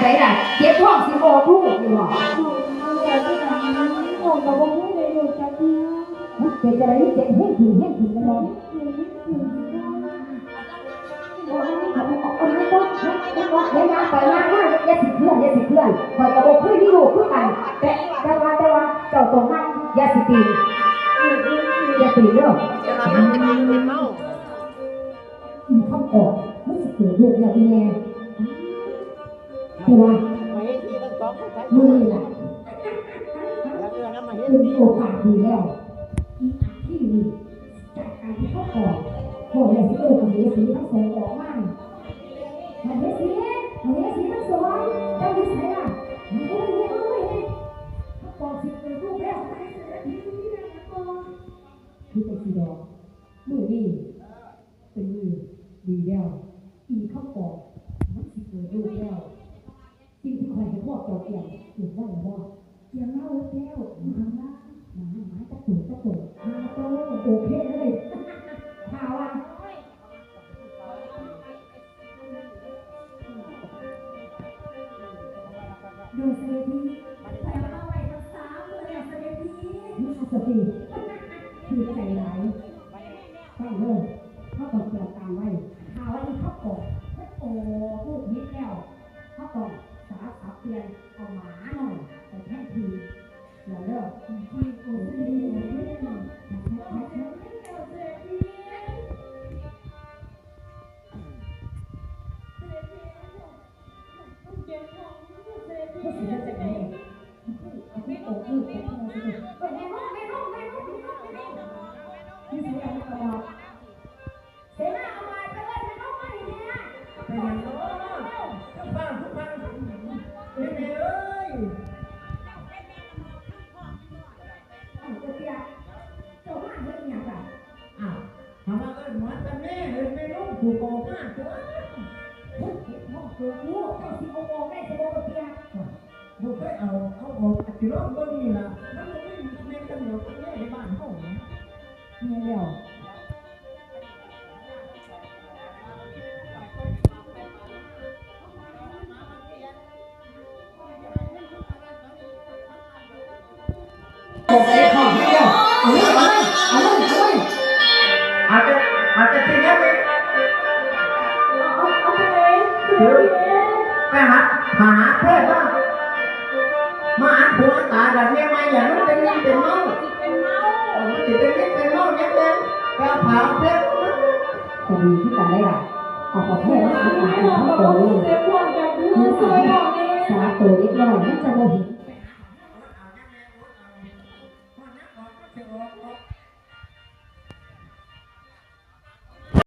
ใส่ล่ะเจ็บท้องสิโอลูกอยู่บ่ผมกับผมไม่ได้อยู่จักเดียวมันเป็นอะไรที่เจ็บแห้งขึ้นแห้งขึ้นกันบ่โอ้ยเอาเอาเอาเอาเอาเอาเดี๋ยวยางไปยางมาอย่าสิเพื่อนอย่าสิเพื่อนคอยกับบ่เคยมีลูกคือกันแต่แต่ว่าแต่ว่าเจ้าตรงนั้นอย่าสิตีนอย่าตีนเด้อจะมามันเป็นเป็นเมาอีข้าวกอดมันสิเกิดลูกแล้วอีแม่แต่ว่ามาเฮ็ดที่ทั้งสองคนใช้มือนี่แหละแล้วเอื้อน้ำมาเฮ็ดเป็นทีโอกาสดีแล้วอีอาที่นี่จากการที่เขาขอขออย่าสิเออกับเฮียสีทั้งสองออกมามาเฮียสีมาเฮียสีทั้งสองเจ้าดิสัยล่ะมาเฮียเฮียเอาไว้ให้เขาบอกสิเป็นรูปแล้วคือเป็นสีดอกมือนี่เป็นมือดีแล้วอีเขากอดมันสิเกิดรูปแล้วสิ่งที่ค อยให้พวเปลี่ยนเปลี่ยนได้หรือเปล่าเดี๋ยวเล่าแก้วมาละมาหมาตะตุ่ตะตุ่มาโตโอเคเลยข่าวอะดูเสด็จพี่แต่เอาไว้ภาษาเลยเสด็จพี่นี่สติคือใจร้ายไปเลยเขาต้อเกี่ยวตามไว้ข่าวว่าที่เขากโอ้พูดนิดแล้วเขาต้อง สับเปลี่ยนเอาหมาหน่อยแต่แค่ทีเดี๋ยวเด้อที่โอ้ย กผูกคอมากตัวเฮ้ยเฮ็ดห้องเกิดลูกเจ้าสิเอาออกได้สิบ่เตี้ยบุกไปเอาเอาออกจากที่รถเบิ่งนี่ล่ะมันบ่มีแม่กันเดียวกันแม่ในบ้านเฮาเนี่ยเมียแล้วบอกไปห้องเดียวเอาเลยเอาเลยเอาเลยเอาเลยอาจจะอาจจะ เลยเสด็จพี่ไปหาหาเทพว่ามาอ่านผัวตาแบบนี้มาอย่างนั้นเป็นนี่เป็นเมาเป็นเมาเออมันเป็นนี่เป็นเมาเนี่ยเป็นแกเผาเทพจะดีที่กันได้ล่ะเอาประเทศมาขายของเขาโตเลยเจ็บปวดแบบนี้สวยบอกเลยสาโตเล็กน้อยมันจะบ่เห็นอ